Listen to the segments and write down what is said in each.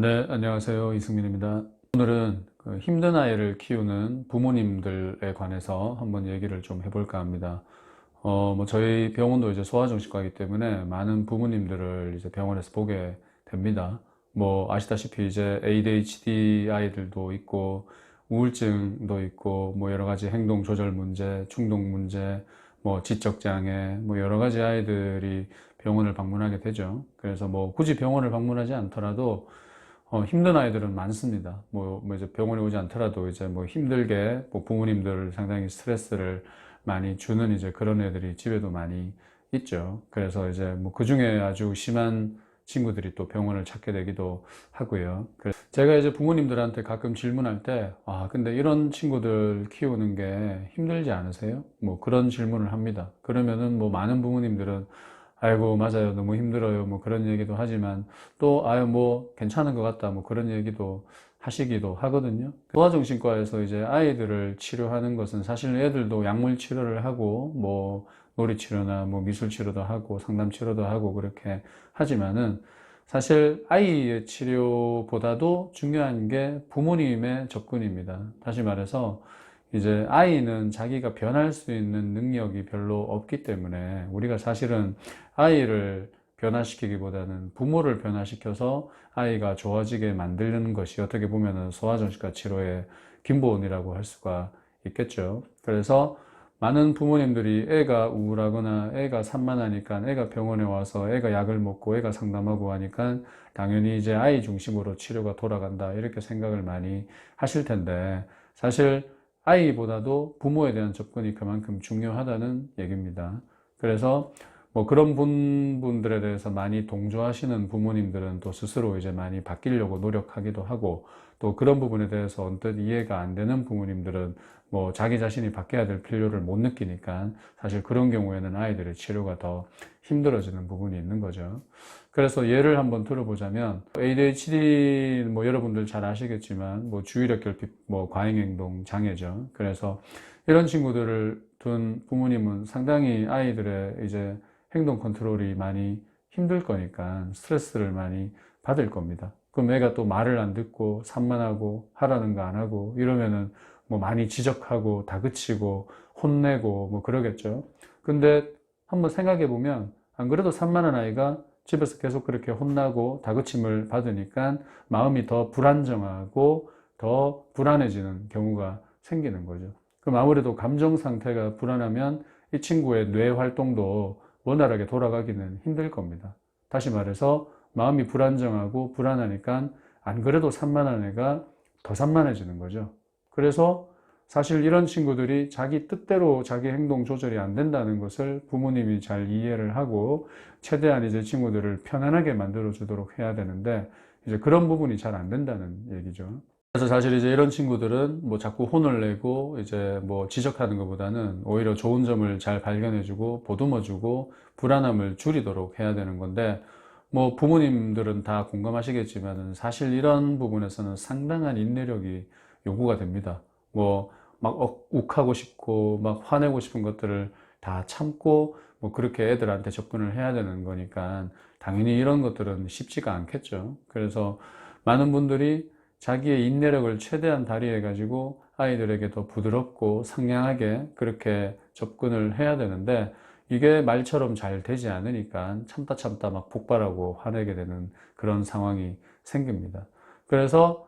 네, 안녕하세요. 이승민입니다. 오늘은 그 힘든 아이를 키우는 부모님들에 관해서 한번 얘기를 좀 해볼까 합니다. 어, 뭐 저희 병원도 이제 소아정신과이기 때문에 많은 부모님들을 이제 병원에서 보게 됩니다. 뭐 아시다시피 이제 ADHD 아이들도 있고 우울증도 있고 뭐 여러 가지 행동 조절 문제, 충동 문제, 뭐 지적 장애, 뭐 여러 가지 아이들이 병원을 방문하게 되죠. 그래서 뭐 굳이 병원을 방문하지 않더라도 어, 힘든 아이들은 많습니다. 뭐, 뭐 이제 병원에 오지 않더라도 이제 뭐 힘들게 뭐 부모님들 상당히 스트레스를 많이 주는 이제 그런 애들이 집에도 많이 있죠. 그래서 이제 뭐 그 중에 아주 심한 친구들이 또 병원을 찾게 되기도 하고요. 제가 이제 부모님들한테 가끔 질문할 때, 아, 근데 이런 친구들 키우는 게 힘들지 않으세요? 뭐 그런 질문을 합니다. 그러면은 뭐 많은 부모님들은 아이고, 맞아요. 너무 힘들어요. 뭐 그런 얘기도 하지만 또, 아유, 뭐 괜찮은 것 같다. 뭐 그런 얘기도 하시기도 하거든요. 소아정신과에서 이제 아이들을 치료하는 것은 사실 애들도 약물 치료를 하고 뭐 놀이 치료나 뭐 미술 치료도 하고 상담 치료도 하고 그렇게 하지만은 사실 아이의 치료보다도 중요한 게 부모님의 접근입니다. 다시 말해서 이제 아이는 자기가 변할 수 있는 능력이 별로 없기 때문에 우리가 사실은 아이를 변화시키기보다는 부모를 변화시켜서 아이가 좋아지게 만들는 것이 어떻게 보면 소아정신과 치료의 근본이라고 할 수가 있겠죠. 그래서 많은 부모님들이 애가 우울하거나 애가 산만하니까 애가 병원에 와서 애가 약을 먹고 애가 상담하고 하니까 당연히 이제 아이 중심으로 치료가 돌아간다 이렇게 생각을 많이 하실 텐데 사실 아이보다도 부모에 대한 접근이 그만큼 중요하다는 얘기입니다. 그래서 뭐 그런 분들에 대해서 많이 동조하시는 부모님들은 또 스스로 이제 많이 바뀌려고 노력하기도 하고 또 그런 부분에 대해서 언뜻 이해가 안 되는 부모님들은 뭐 자기 자신이 바뀌어야 될 필요를 못 느끼니까 사실 그런 경우에는 아이들의 치료가 더 힘들어지는 부분이 있는 거죠. 그래서 예를 한번 들어보자면 ADHD 뭐 여러분들 잘 아시겠지만 뭐 주의력 결핍 뭐 과잉 행동 장애죠. 그래서 이런 친구들을 둔 부모님은 상당히 아이들의 이제 행동 컨트롤이 많이 힘들 거니까 스트레스를 많이 받을 겁니다. 그럼 애가 또 말을 안 듣고 산만하고 하라는 거 안 하고 이러면은 뭐 많이 지적하고 다그치고 혼내고 뭐 그러겠죠. 근데 한번 생각해 보면 안 그래도 산만한 아이가 집에서 계속 그렇게 혼나고 다그침을 받으니까 마음이 더 불안정하고 더 불안해지는 경우가 생기는 거죠. 그럼 아무래도 감정 상태가 불안하면 이 친구의 뇌 활동도 원활하게 돌아가기는 힘들 겁니다. 다시 말해서 마음이 불안정하고 불안하니까 안 그래도 산만한 애가 더 산만해지는 거죠. 그래서 사실 이런 친구들이 자기 뜻대로 자기 행동 조절이 안 된다는 것을 부모님이 잘 이해를 하고 최대한 이제 친구들을 편안하게 만들어 주도록 해야 되는데 이제 그런 부분이 잘 안 된다는 얘기죠. 그래서 사실 이제 이런 친구들은 뭐 자꾸 혼을 내고 이제 뭐 지적하는 것보다는 오히려 좋은 점을 잘 발견해주고 보듬어주고 불안함을 줄이도록 해야 되는 건데 뭐 부모님들은 다 공감하시겠지만은 사실 이런 부분에서는 상당한 인내력이 요구가 됩니다. 뭐 막 욱하고 싶고 막 화내고 싶은 것들을 다 참고 뭐 그렇게 애들한테 접근을 해야 되는 거니까 당연히 이런 것들은 쉽지가 않겠죠. 그래서 많은 분들이 자기의 인내력을 최대한 발휘해 가지고 아이들에게 더 부드럽고 상냥하게 그렇게 접근을 해야 되는데 이게 말처럼 잘 되지 않으니까 참다 참다 막 폭발하고 화내게 되는 그런 상황이 생깁니다. 그래서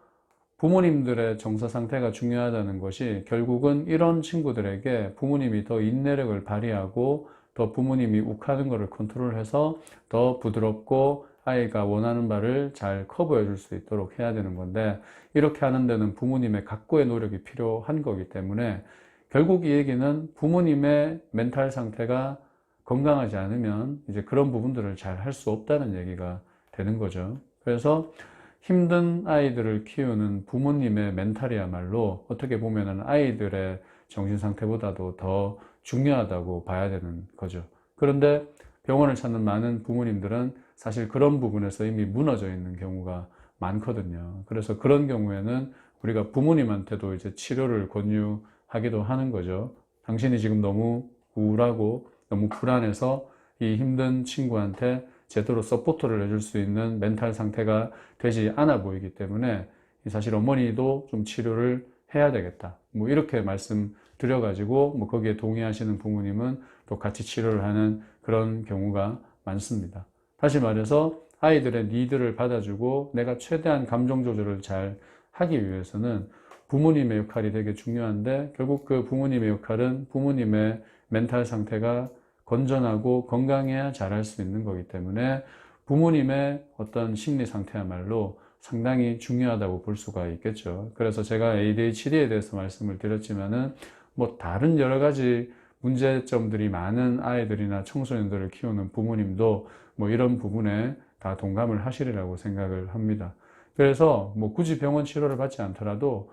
부모님들의 정서 상태가 중요하다는 것이 결국은 이런 친구들에게 부모님이 더 인내력을 발휘하고 더 부모님이 욱하는 것을 컨트롤해서 더 부드럽고 아이가 원하는 바를 잘 커버해 줄 수 있도록 해야 되는 건데 이렇게 하는 데는 부모님의 각고의 노력이 필요한 거기 때문에 결국 이 얘기는 부모님의 멘탈 상태가 건강하지 않으면 이제 그런 부분들을 잘 할 수 없다는 얘기가 되는 거죠. 그래서 힘든 아이들을 키우는 부모님의 멘탈이야말로 어떻게 보면은 아이들의 정신 상태보다도 더 중요하다고 봐야 되는 거죠. 그런데 병원을 찾는 많은 부모님들은 사실 그런 부분에서 이미 무너져 있는 경우가 많거든요. 그래서 그런 경우에는 우리가 부모님한테도 이제 치료를 권유하기도 하는 거죠. 당신이 지금 너무 우울하고 너무 불안해서 이 힘든 친구한테 제대로 서포트를 해줄 수 있는 멘탈 상태가 되지 않아 보이기 때문에 사실 어머니도 좀 치료를 해야 되겠다. 뭐 이렇게 말씀 드려가지고 뭐 거기에 동의하시는 부모님은 또 같이 치료를 하는 그런 경우가 많습니다. 다시 말해서 아이들의 니드를 받아주고 내가 최대한 감정 조절을 잘 하기 위해서는 부모님의 역할이 되게 중요한데 결국 그 부모님의 역할은 부모님의 멘탈 상태가 건전하고 건강해야 잘할 수 있는 거기 때문에 부모님의 어떤 심리 상태야말로 상당히 중요하다고 볼 수가 있겠죠. 그래서 제가 ADHD에 대해서 말씀을 드렸지만은 뭐 다른 여러 가지 문제점들이 많은 아이들이나 청소년들을 키우는 부모님도 뭐 이런 부분에 다 동감을 하시리라고 생각을 합니다. 그래서 뭐 굳이 병원 치료를 받지 않더라도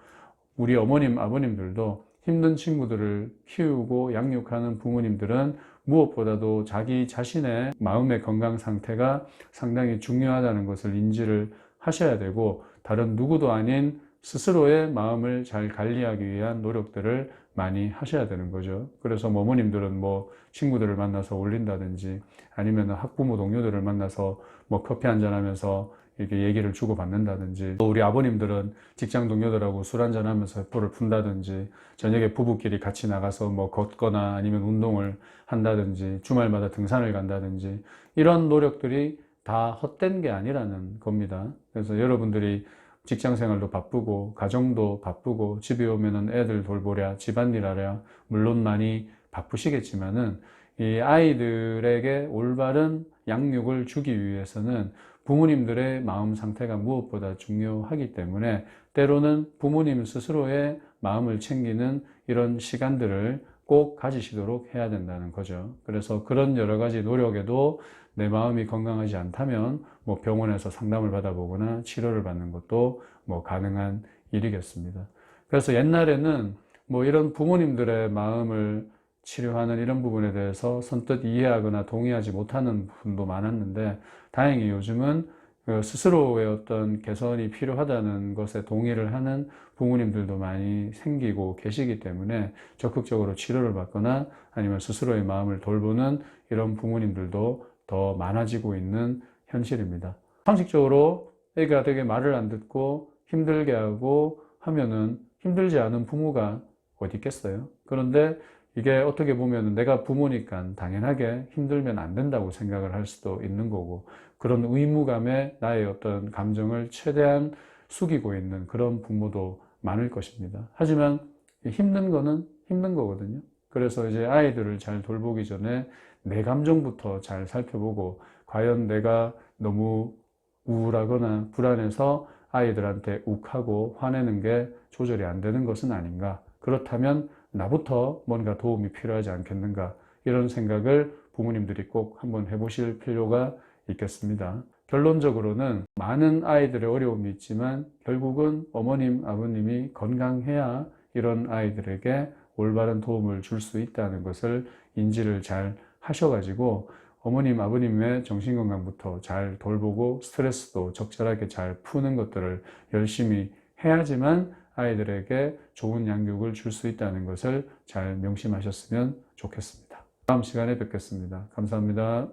우리 어머님, 아버님들도 힘든 친구들을 키우고 양육하는 부모님들은 무엇보다도 자기 자신의 마음의 건강 상태가 상당히 중요하다는 것을 인지를 하셔야 되고 다른 누구도 아닌 스스로의 마음을 잘 관리하기 위한 노력들을 많이 하셔야 되는 거죠. 그래서 뭐 어머님들은 뭐 친구들을 만나서 올린다든지 아니면 학부모 동료들을 만나서 뭐 커피 한잔 하면서 이렇게 얘기를 주고받는다든지 또 우리 아버님들은 직장 동료들하고 술 한잔 하면서 회포를 푼다든지 저녁에 부부끼리 같이 나가서 뭐 걷거나 아니면 운동을 한다든지 주말마다 등산을 간다든지 이런 노력들이 다 헛된 게 아니라는 겁니다. 그래서 여러분들이 직장 생활도 바쁘고 가정도 바쁘고 집에 오면은 애들 돌보랴 집안일 하랴 물론 많이 바쁘시겠지만은 이 아이들에게 올바른 양육을 주기 위해서는 부모님들의 마음 상태가 무엇보다 중요하기 때문에 때로는 부모님 스스로의 마음을 챙기는 이런 시간들을 꼭 가지시도록 해야 된다는 거죠. 그래서 그런 여러 가지 노력에도 내 마음이 건강하지 않다면 뭐 병원에서 상담을 받아보거나 치료를 받는 것도 뭐 가능한 일이겠습니다. 그래서 옛날에는 뭐 이런 부모님들의 마음을 치료하는 이런 부분에 대해서 선뜻 이해하거나 동의하지 못하는 분도 많았는데 다행히 요즘은 그 스스로의 어떤 개선이 필요하다는 것에 동의를 하는 부모님들도 많이 생기고 계시기 때문에 적극적으로 치료를 받거나 아니면 스스로의 마음을 돌보는 이런 부모님들도 더 많아지고 있는 현실입니다. 상식적으로 애가 되게 말을 안 듣고 힘들게 하고 하면은 힘들지 않은 부모가 어디 있겠어요? 그런데 이게 어떻게 보면 내가 부모니까 당연하게 힘들면 안 된다고 생각을 할 수도 있는 거고 그런 의무감에 나의 어떤 감정을 최대한 숙이고 있는 그런 부모도 많을 것입니다. 하지만 힘든 거는 힘든 거거든요. 그래서 이제 아이들을 잘 돌보기 전에 내 감정부터 잘 살펴보고 과연 내가 너무 우울하거나 불안해서 아이들한테 욱하고 화내는 게 조절이 안 되는 것은 아닌가. 그렇다면 나부터 뭔가 도움이 필요하지 않겠는가. 이런 생각을 부모님들이 꼭 한번 해보실 필요가 있겠습니다. 결론적으로는 많은 아이들의 어려움이 있지만 결국은 어머님, 아버님이 건강해야 이런 아이들에게 올바른 도움을 줄 수 있다는 것을 인지를 잘 하셔가지고 어머님, 아버님의 정신건강부터 잘 돌보고 스트레스도 적절하게 잘 푸는 것들을 열심히 해야지만 아이들에게 좋은 양육을 줄 수 있다는 것을 잘 명심하셨으면 좋겠습니다. 다음 시간에 뵙겠습니다. 감사합니다.